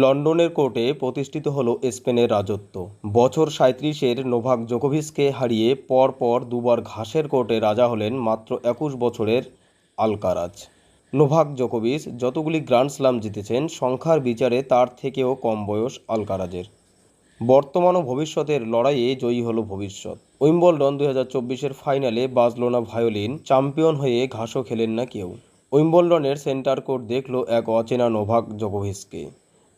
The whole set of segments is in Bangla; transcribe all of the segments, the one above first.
লন্ডনের কোর্টে প্রতিষ্ঠিত হল স্পেনের রাজত্ব। বছর সাঁত্রিশের নোভাক জোকোভিচকে হারিয়ে পরপর দুবার ঘাসের কোর্টে রাজা হলেন মাত্র একুশ বছরের আলকারাজ। নোভাক জোকোভিচ যতগুলি গ্র্যান্ড স্লাম জিতেছেন, সংখ্যার বিচারে তার থেকেও কম বয়স আলকারাজের। বর্তমান ও ভবিষ্যতের লড়াইয়ে জয়ী হলো ভবিষ্যৎ। উইম্বলডন দু হাজার চব্বিশের ফাইনালে বাজলোনা ভায়োলিন চ্যাম্পিয়ন হয়ে ঘাসও খেলেন না কেউ। উইম্বলডনের সেন্টার কোর্ট দেখল এক অচেনা নোভাক জোকোভিচকে।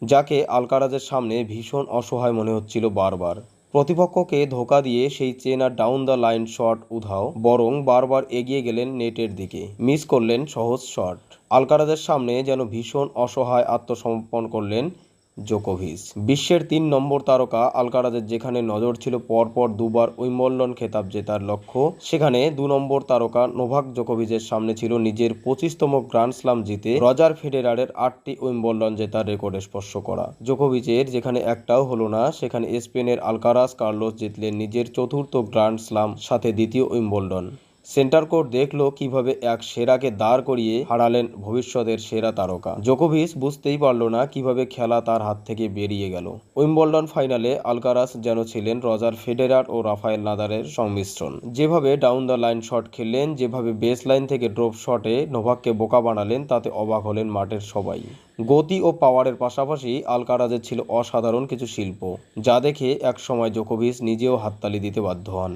যাকে আলকারাজের সামনে ভীষণ অসহায় মনে হচ্ছিল বারবার। প্রতিপক্ষকে ধোকা দিয়ে সেই চেনা ডাউন দ্য লাইন শট উধাও, বরং বারবার এগিয়ে গেলেন নেটের দিকে। মিস করলেন সহজ শট আলকারাজের সামনে যেন ভীষণ অসহায় আত্মসমর্পণ করলেন জোকোভিচ। বিশ্বের তিন নম্বর তারকা আলকারাজের যেখানে নজর ছিল পরপর দুবার উইম্বলডন খেতাব জেতার লক্ষ্য, সেখানে দু নম্বর তারকা নোভাক জোকোভিচের সামনে ছিল নিজের পঁচিশতম গ্র্যান্ড স্লাম জিতে রজার ফেডেরারের আটটি উইম্বলডন জেতার রেকর্ড স্পর্শ করা। জোকোভিচের যেখানে একটাও হলো না, সেখানে স্পেনের আলকারাজ কার্লোস জিতলেন নিজের চতুর্থ গ্র্যান্ড স্লাম, সাথে দ্বিতীয় উইম্বলডন। সেন্টার কোর্ট দেখল কীভাবে এক সেরাকে দাঁড় করিয়ে হারালেন ভবিষ্যতের সেরা তারকা। জোকোভিচ বুঝতেই পারল না কীভাবে খেলা তার হাত থেকে বেরিয়ে গেল। উইম্বলডন ফাইনালে আলকারাস যেন ছিলেন রজার ফেডেরার ও রাফায়েল নাদারের সংমিশ্রণ। যেভাবে ডাউন দ্য লাইন শট খেললেন, যেভাবে বেস লাইন থেকে ড্রপ শটে নোভাককে বোকা বানালেন, তাতে অবাক হলেন মাঠের সবাই। গতি ও পাওয়ারের পাশাপাশি আলকারাজের ছিল অসাধারণ কিছু শিল্প, যা দেখে একসময় জোকোভিচ নিজেও হাততালি দিতে বাধ্য হন।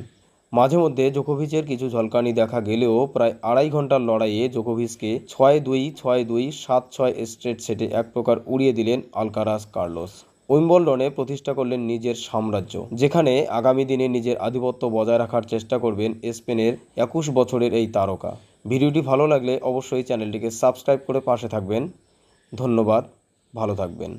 মাঝে মধ্যে জোকোভিচের কিছু ঝলকানি দেখা গেলেও প্রায় আড়াই ঘণ্টার লড়াইয়ে জোকোভিচকে ছয় দুই ছয় দুই, সাত ছয় স্ট্রেট সেটে এক প্রকার উড়িয়ে দিলেন আলকারাস কার্লোস। উইম্বলডনে প্রতিষ্ঠা করলেন নিজের সাম্রাজ্য, যেখানে আগামী দিনে নিজের আধিপত্য বজায় রাখার চেষ্টা করবেন স্পেনের একুশ বছরের এই তারকা। ভিডিওটি ভালো লাগলে অবশ্যই চ্যানেলটিকে সাবস্ক্রাইব করে পাশে থাকবেন। ধন্যবাদ, ভালো থাকবেন।